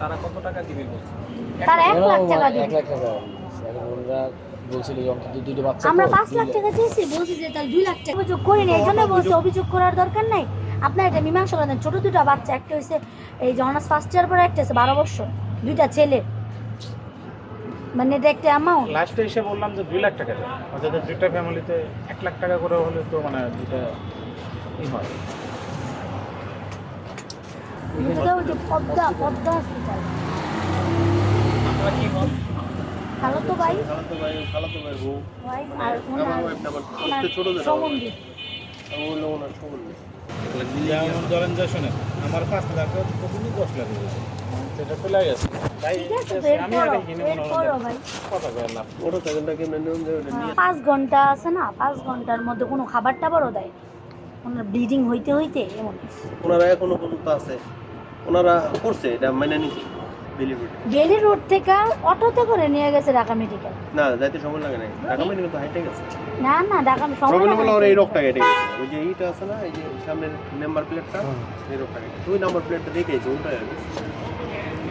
তারা কত টাকা দিবে বলছে তারা এক লাখ টাকা দিবে লাখ টাকা। ওরা বলছিল যে অন্তত দুটো বাচ্চা আমরা তো, পাঁচ লাখ টাকা চেয়েছি বলছি যে তাহলে দুই লাখ টাকা। অভিযোগ জন্য বলছি অভিযোগ করার দরকার নাই। আপনার এটা মীমাংসা করেন। ছোট দুটা বাচ্চা একটা হয়েছে এই জনাস ফার্স্ট ইয়ার পরে একটা হচ্ছে বারো বছর। দুইটা ছেলে। মানে এটা একটা অ্যামাউন্ট লাস্টে এসে বললাম যে দুই লাখ টাকা অর্থাৎ দুইটা ফ্যামিলিতে এক লাখ টাকা করে হলে তো মানে দুইটা ই হয়। এটা ওই পদ্মা পদ্মা হসপিটাল আপনারা কি হন ভালো তো ভাই খালাতো ভাই খালাতো ভাই বউ আর ওনার আমার ধরেন যে শোনেন পাঁচ লাখ দশ লাখ সেটা চলে গেছে পাঁচ ঘণ্টা আছে না? পাঁচ ঘণ্টার মধ্যে কোনো খাবার টাবারও দেয়। ওনার ব্লিডিং হইতে হইতে এমন। ওনারা এখনও পর্যন্ত আছে। ওনারা করছে এটা মাইনা নিতে বেলি রোড থেকে অটোতে করে নিয়ে গেছে ঢাকা মেডিকেল না যাইতে সময় লাগে না ঢাকা মেডিকেল তো হাইটে গেছে। না না ঢাকা সময় প্রবলেম হলো ওর এই রোগটা কেটে গেছে। ওই যে এইটা আছে না এই যে সামনের নাম্বার প্লেটটা এই রোগটা কেটে ওই নাম্বার প্লেটটা দেখেছে উল্টা গেছে